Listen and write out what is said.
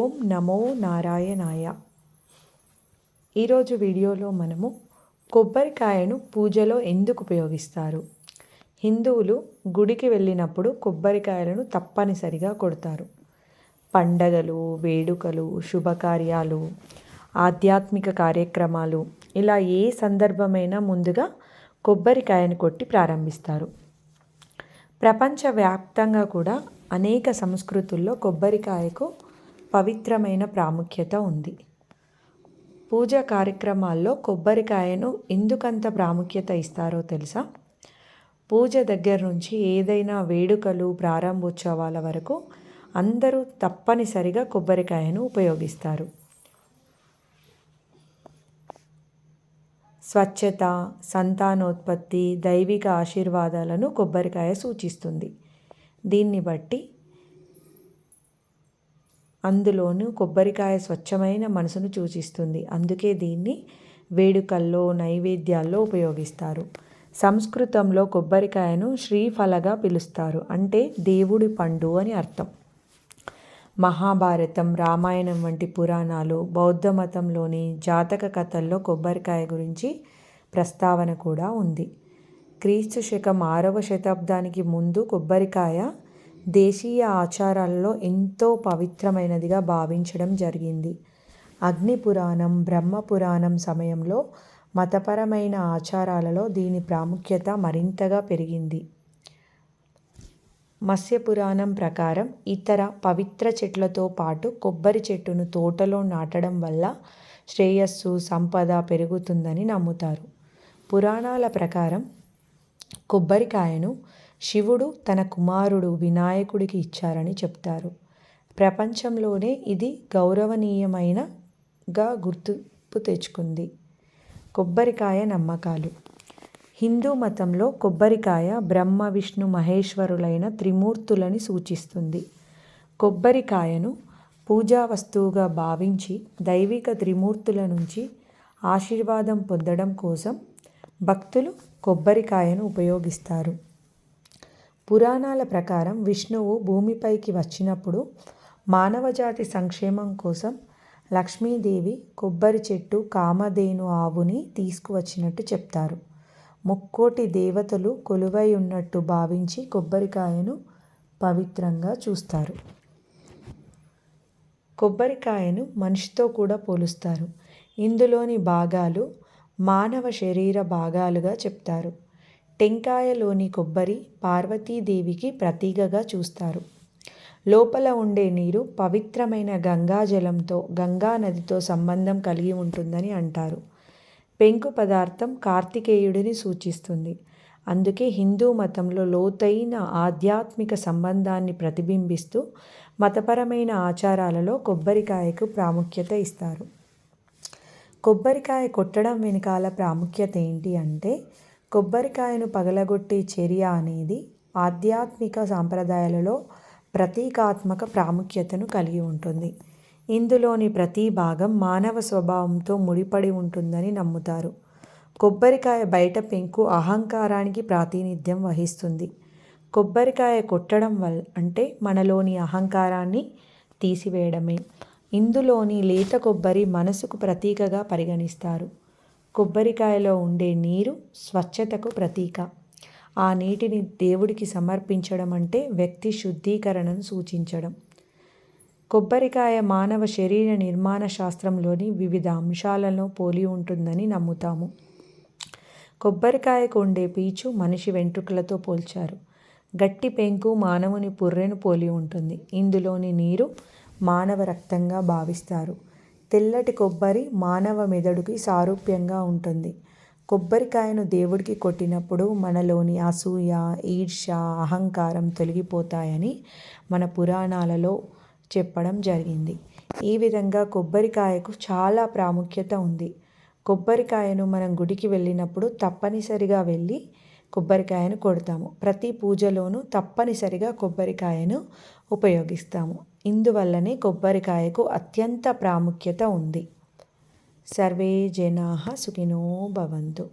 ఓం నమో నారాయణాయ. ఈరోజు వీడియోలో మనము కొబ్బరికాయను పూజలో ఎందుకు ఉపయోగిస్తారు? హిందువులు గుడికి వెళ్ళినప్పుడు కొబ్బరికాయలను తప్పనిసరిగా కొడతారు. పండగలు వేడుకలు శుభకార్యాలు ఆధ్యాత్మిక కార్యక్రమాలు ఇలా ఏ సందర్భమైనా ముందుగా కొబ్బరికాయను కొట్టి ప్రారంభిస్తారు. ప్రపంచవ్యాప్తంగా కూడా అనేక సంస్కృతుల్లో కొబ్బరికాయకు పవిత్రమైన ప్రాముఖ్యత ఉంది. పూజ కార్యక్రమాల్లో కొబ్బరికాయను ఎందుకంత ప్రాముఖ్యత ఇస్తారో తెలుసా? పూజ దగ్గర నుంచి ఏదైనా వేడుకలు ప్రారంభోత్సవాల వరకు అందరూ తప్పనిసరిగా కొబ్బరికాయను ఉపయోగిస్తారు. స్వచ్ఛత సంతానోత్పత్తి దైవిక ఆశీర్వాదాలను కొబ్బరికాయ సూచిస్తుంది. దీన్ని బట్టి అందులోనూ కొబ్బరికాయ స్వచ్ఛమైన మనసును సూచిస్తుంది. అందుకే దీన్ని వేడుకల్లో నైవేద్యాల్లో ఉపయోగిస్తారు. సంస్కృతంలో కొబ్బరికాయను శ్రీఫలగా పిలుస్తారు. అంటే దేవుడి పండు అని అర్థం. మహాభారతం రామాయణం వంటి పురాణాలు బౌద్ధ మతంలోని జాతక కథల్లో కొబ్బరికాయ గురించి ప్రస్తావన కూడా ఉంది. క్రీస్తు శకం ఆరవ శతాబ్దానికి ముందు కొబ్బరికాయ దేశీయ ఆచారాలలో ఎంతో పవిత్రమైనదిగా భావించడం జరిగింది. అగ్ని పురాణం బ్రహ్మ పురాణం సమయంలో మతపరమైన ఆచారాలలో దీని ప్రాముఖ్యత మరింతగా పెరిగింది. మత్స్య పురాణం ప్రకారం ఇతర పవిత్ర చెట్లతో పాటు కొబ్బరి చెట్టును తోటలో నాటడం వల్ల శ్రేయస్సు సంపద పెరుగుతుందని నమ్ముతారు. పురాణాల ప్రకారం కొబ్బరికాయను శివుడు తన కుమారుడు వినాయకుడికి ఇచ్చారని చెప్తారు. ప్రపంచంలోనే ఇది గౌరవనీయమైనగా గుర్తింపు తెచ్చుకుంది. కొబ్బరికాయ నమ్మకాలు. హిందూ మతంలో కొబ్బరికాయ బ్రహ్మ విష్ణు మహేశ్వరులైన త్రిమూర్తులని సూచిస్తుంది. కొబ్బరికాయను పూజా వస్తువుగా భావించి దైవిక త్రిమూర్తుల నుంచి ఆశీర్వాదం పొందడం కోసం భక్తులు కొబ్బరికాయను ఉపయోగిస్తారు. పురాణాల ప్రకారం విష్ణువు భూమిపైకి వచ్చినప్పుడు మానవజాతి సంక్షేమం కోసం లక్ష్మీదేవి కొబ్బరి చెట్టు కామధేను ఆవుని తీసుకువచ్చినట్టు చెప్తారు. ముక్కోటి దేవతలు కొలువై ఉన్నట్టు భావించి కొబ్బరికాయను పవిత్రంగా చూస్తారు. కొబ్బరికాయను మనిషితో కూడా పోలుస్తారు. ఇందులోని భాగాలు మానవ శరీర భాగాలుగా చెప్తారు. టెంకాయలోని కొబ్బరి పార్వతీదేవికి ప్రతీకగా చూస్తారు. లోపల ఉండే నీరు పవిత్రమైన గంగాజలంతో గంగా నదితో సంబంధం కలిగి ఉంటుందని అంటారు. పెంకు పదార్థం కార్తికేయుడిని సూచిస్తుంది. అందుకే హిందూ మతంలో లోతైన ఆధ్యాత్మిక సంబంధాన్ని ప్రతిబింబిస్తూ మతపరమైన ఆచారాలలో కొబ్బరికాయకు ప్రాముఖ్యత ఇస్తారు. కొబ్బరికాయ కొట్టడం వెనకాల ప్రాముఖ్యత ఏంటి అంటే కొబ్బరికాయను పగలగొట్టే చర్య అనేది ఆధ్యాత్మిక సాంప్రదాయాలలో ప్రతీకాత్మక ప్రాముఖ్యతను కలిగి ఉంటుంది. ఇందులోని ప్రతి భాగం మానవ స్వభావంతో ముడిపడి ఉంటుందని నమ్ముతారు. కొబ్బరికాయ బయట పెంకు అహంకారానికి ప్రాతినిధ్యం వహిస్తుంది. కొబ్బరికాయ కొట్టడం వల్ల అంటే మనలోని అహంకారాన్ని తీసివేయడమే. ఇందులోని లేత కొబ్బరి మనసుకు ప్రతీకగా పరిగణిస్తారు. కొబ్బరికాయలో ఉండే నీరు స్వచ్ఛతకు ప్రతీక. ఆ నీటిని దేవుడికి సమర్పించడం అంటే వ్యక్తి శుద్ధీకరణను సూచించడం. కొబ్బరికాయ మానవ శరీర నిర్మాణ శాస్త్రంలోని వివిధ అంశాలను పోలి ఉంటుందని నమ్ముతాము. కొబ్బరికాయకు ఉండే పీచు మనిషి వెంట్రుకలతో పోల్చారు. గట్టి పెంకు మానవుని పుర్రెను పోలి ఉంటుంది. ఇందులోని నీరు మానవ రక్తంగా భావిస్తారు. తెల్లటి కొబ్బరి మానవ మెదడుకి సారూప్యంగా ఉంటుంది. కొబ్బరికాయను దేవుడికి కొట్టినప్పుడు మనలోని అసూయ ఈర్ష అహంకారం తొలగిపోతాయని మన పురాణాలలో చెప్పడం జరిగింది. ఈ విధంగా కొబ్బరికాయకు చాలా ప్రాముఖ్యత ఉంది. కొబ్బరికాయను మనం గుడికి వెళ్ళినప్పుడు తప్పనిసరిగా వెళ్ళి కొబ్బరికాయను కొడతాము. ప్రతి పూజలోనూ తప్పనిసరిగా కొబ్బరికాయను ఉపయోగిస్తాము. ఇందువల్లనే కొబ్బరికాయకు అత్యంత ప్రాముఖ్యత ఉంది. సర్వే జనా సుఖినో భవంతు.